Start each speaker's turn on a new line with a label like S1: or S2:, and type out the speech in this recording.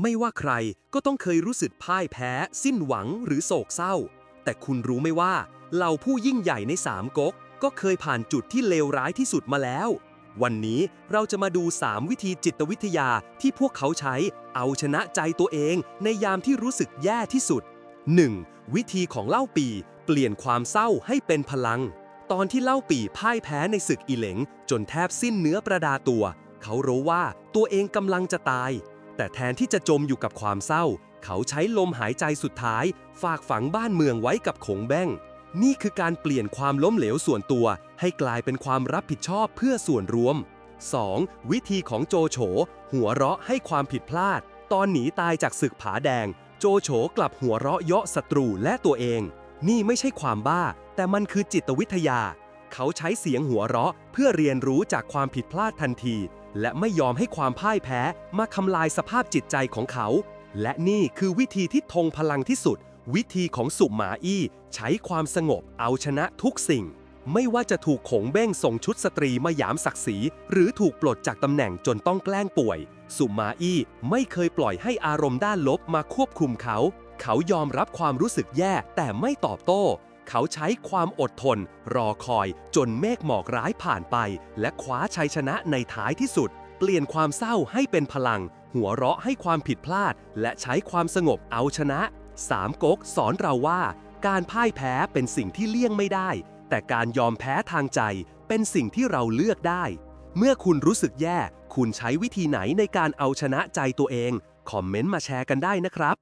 S1: ไม่ว่าใครก็ต้องเคยรู้สึกพ่ายแพ้ สิ้นหวังหรือโศกเศร้า แต่คุณรู้ไหมว่าเหล่าผู้ยิ่งใหญ่ในสามก๊กก็เคยผ่านจุดที่เลวร้ายที่สุดมาแล้ว วันนี้เราจะมาดู 3 วิธีจิตวิทยาที่พวกเขาใช้ เอาชนะใจตัวเองในยามที่รู้สึกแย่ที่สุด 1. วิธีของเล่าปี เปลี่ยนความเศร้าให้เป็นพลัง ตอนที่เล่าปีพ่ายแพ้ในศึกอีเหลงจนแทบสิ้นเนื้อประดาตัว เขารู้ว่าตัวเองกำลังจะตาย แต่แทนที่จะจมอยู่กับความเศร้า เขาใช้ลมหายใจสุดท้าย ฝากฝังบ้านเมืองไว้กับขงแบ้ง นี่คือการเปลี่ยนความล้มเหลวส่วนตัว ให้กลายเป็นความรับผิดชอบเพื่อส่วนรวม 2. วิธีของโจโฉ หัวเราะให้ความผิดพลาด ตอนหนีตายจากศึกผาแดง โจโฉกลับหัวเราะเยาะศัตรูและตัวเอง นี่ไม่ใช่ความบ้า แต่มันคือจิตวิทยา เขาใช้เสียงหัวเราะเพื่อเรียนรู้จากความผิดพลาดทันที และไม่ยอมให้ความพ่ายแพ้มาทำลายสภาพจิตใจของเขา และนี่คือวิธีที่ทงพลังที่สุด วิธีของสุหมาอี้ ใช้ความสงบเอาชนะทุกสิ่ง ไม่ว่าจะถูกขงเบ้งส่งชุดสตรีมาหยามศักดิ์ศรี หรือถูกปลดจากตำแหน่งจนต้องแกล้งป่วย สุมาอี้ไม่เคยปล่อยให้อารมณ์ด้านลบมาควบคุมเขา เขายอมรับความรู้สึกแย่แต่ไม่ตอบโต้ เขาใช้ความอดทน รอคอยจนเมฆหมอกร้ายผ่านไป และคว้าชัยชนะในท้ายที่สุด เปลี่ยนความเศร้าให้เป็นพลัง หัวเราะให้ความผิดพลาด และใช้ความสงบเอาชนะสามก๊กสอนเราว่า การพ่ายแพ้เป็นสิ่งที่เลี่ยงไม่ได้ แต่การยอมแพ้ทางใจเป็นสิ่งที่เราเลือกได้ เมื่อคุณรู้สึกแย่ คุณใช้วิธีไหนในการเอาชนะใจตัวเอง คอมเมนต์มาแชร์กันได้นะครับ